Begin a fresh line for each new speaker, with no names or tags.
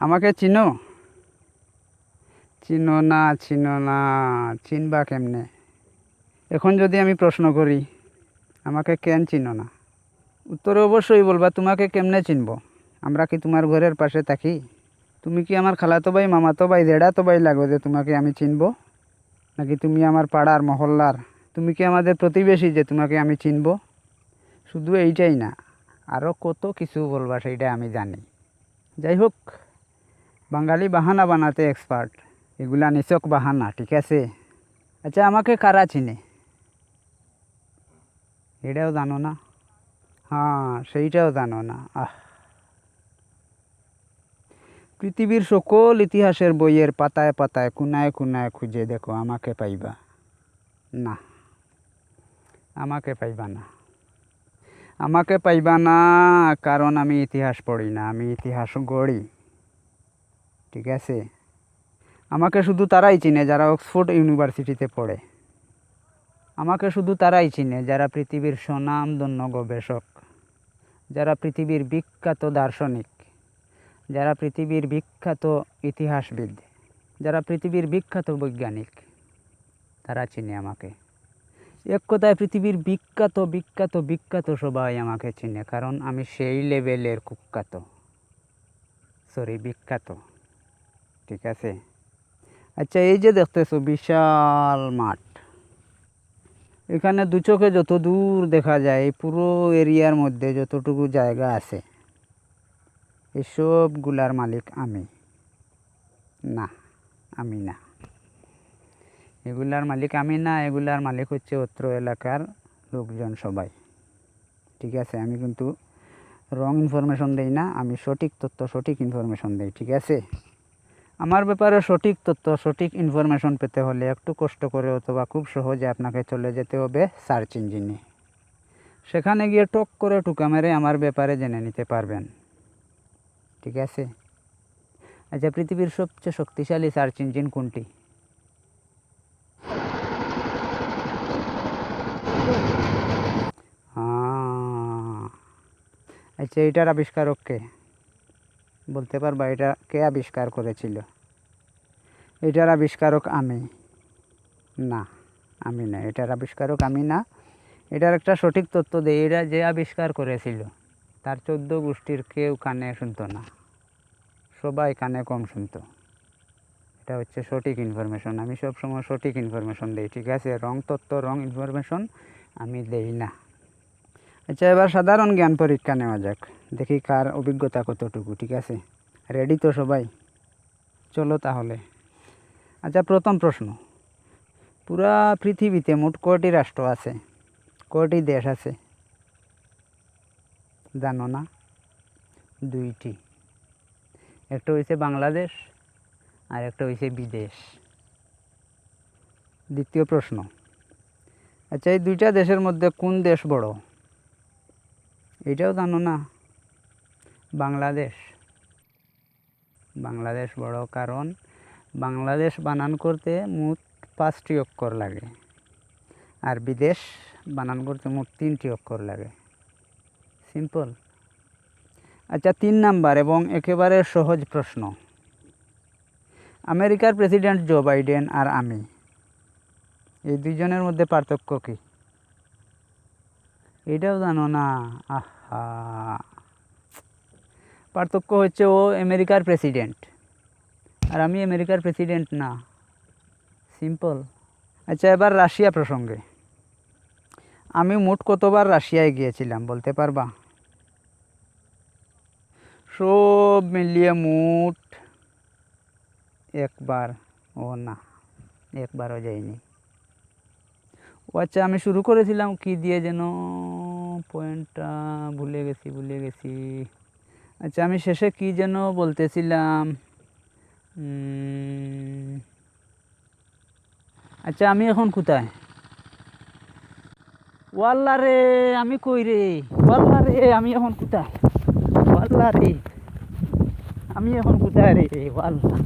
আমাকে চিনো? চিনো না চিনো না, চিনবা কেমনে? এখন যদি আমি প্রশ্ন করি, আমাকে কেন চিনো না? উত্তরে অবশ্যই বলবা, তোমাকে কেমনে চিনবো? আমরা কি তোমার ঘরের পাশে থাকি? তুমি কি আমার খালাতো ভাই, মামাতো ভাই দেড়াতো ভাই লাগো যে তোমাকে আমি চিনবো? নাকি তুমি আমার পাড়ার মহল্লার? তুমি কি আমাদের প্রতিবেশী যে তোমাকে আমি চিনবো? শুধু এইটাই না আরও কত কিছু বলবা সেইটা আমি জানি। যাই হোক। বাঙালি বাহানা বানাতে এক্সপার্ট এগুলা নিচক বাহানা, ঠিক আছে? আচ্ছা আমাকে কারা চিনে? এটাও জানো না? হ্যাঁ সেইটাও জানো না। আহ। পৃথিবীর সকল ইতিহাসের বইয়ের পাতায় পাতায়, কোনায় কোনায় খুঁজে দেখো, আমাকে পাইবা? না। আমাকে পাইবা না। আমাকে পাইবা না, কারণ আমি ইতিহাস পড়ি না, আমি ইতিহাস গড়ি। ঠিক আছে? আমাকে শুধু তারাই চিনে যারা অক্সফোর্ড ইউনিভার্সিটিতে পড়ে। আমাকে শুধু তারাই চিনে যারা পৃথিবীর স্বনামধন্য গবেষক, যারা পৃথিবীর বিখ্যাত দার্শনিক, যারা পৃথিবীর বিখ্যাত ইতিহাসবিদ, যারা পৃথিবীর বিখ্যাত বৈজ্ঞানিক, তারা চিনে আমাকে। এক কথায় পৃথিবীর বিখ্যাত বিখ্যাত বিখ্যাত সবাই আমাকে চিনে, কারণ আমি সেই লেভেলের কুখ্যাত। সরি, বিখ্যাত। ঠিক আছে? আচ্ছা এই যে দেখতেছো, বিশাল মাঠ। এখানে দু চোখে যত দূর দেখা যায়, এই পুরো এরিয়ার মধ্যে যতটুকু জায়গা আছে, এই সবগুলার মালিক আমি। না আমি না। এগুলার মালিক আমি না, এগুলার মালিক হচ্ছে অত্র এলাকার লোকজন সবাই। ঠিক আছে? আমি কিন্তু রং ইনফরমেশন দেই না, আমি সঠিক তথ্য, সঠিক ইনফরমেশন দেই, ঠিক আছে? আমার ব্যাপারে সঠিক তথ্য, সঠিক ইনফরমেশন পেতে হলে একটু কষ্ট করে অথবা খুব সহজে আপনাকে চলে যেতে হবে সার্চ ইঞ্জিনে সেখানে গিয়ে টক করে টুকা মেরে আমার ব্যাপারে জেনে নিতে পারবেন। ঠিক আছে? আচ্ছা পৃথিবীর সবচেয়ে শক্তিশালী সার্চ ইঞ্জিন কোনটি? আচ্ছা এটার আবিষ্কারক কে? বলতে পারবা, এটা কে আবিষ্কার করেছিল? এটার আবিষ্কারক আমি। না আমি না, এটার আবিষ্কারক আমি না। এটার একটা সঠিক তথ্য দেয় এটা যে আবিষ্কার করেছিল, তার চোদ্দ গোষ্ঠীর কেউ কানে শুনতো না। সবাই কানে কম শুনতো। এটা হচ্ছে সঠিক ইনফরমেশন আমি সবসময় সঠিক ইনফরমেশন দিই, ঠিক আছে? রং তথ্য রং ইনফরমেশন আমি দেই না। আচ্ছা এবার সাধারণ জ্ঞান পরীক্ষা নেওয়া যাক। দেখি কার অভিজ্ঞতা কতটুকু, ঠিক আছে? রেডি তো সবাই? চলো তাহলে। আচ্ছা প্রথম প্রশ্ন। পুরা পৃথিবীতে মোট কয়টি রাষ্ট্র আছে? কয়টি দেশ আছে? জানো না? দুইটি। একটা হয়েছে বাংলাদেশ, আর একটা হয়েছে বিদেশ। দ্বিতীয় প্রশ্ন। আচ্ছা এই দুইটা দেশের মধ্যে কোন দেশ বড়? এটাও জানো না? বাংলাদেশ। বাংলাদেশ বড় কারণ, বাংলাদেশ বানান করতে মোট পাঁচটি অক্ষর লাগে। আর বিদেশ বানান করতে মোট তিনটি অক্ষর লাগে। সিম্পল আচ্ছা তিন নাম্বার এবং একেবারে সহজ প্রশ্ন। আমেরিকার প্রেসিডেন্ট জো বাইডেন আর আমি, এই দুইজনের মধ্যে পার্থক্য কী? এটাও জানো না, আহা। পার্থক্য হচ্ছে ও আমেরিকার প্রেসিডেন্ট। আর আমি আমেরিকার প্রেসিডেন্ট না। সিম্পল। আচ্ছা এবার রাশিয়া প্রসঙ্গে। আমি মোট কতবার রাশিয়ায় গিয়েছিলাম, বলতে পারবা? সব মিলিয়ে মোট একবার। ও না, একবারও যাইনি। ও আচ্ছা আমি শুরু করেছিলাম কি দিয়ে যেন? পয়েন্টটা ভুলে গেছি ভুলে গেছি। আচ্ছা আমি শেষে কি যেন বলতেছিলাম? আচ্ছা আমি এখন কোথায়? ওয়াল্লা রে, আমি কই রে? ওয়াল্লা রে, আমি এখন কোথায়? ওয়াল্লা রে, আমি এখন কোথায় রে? ওয়াল্লা।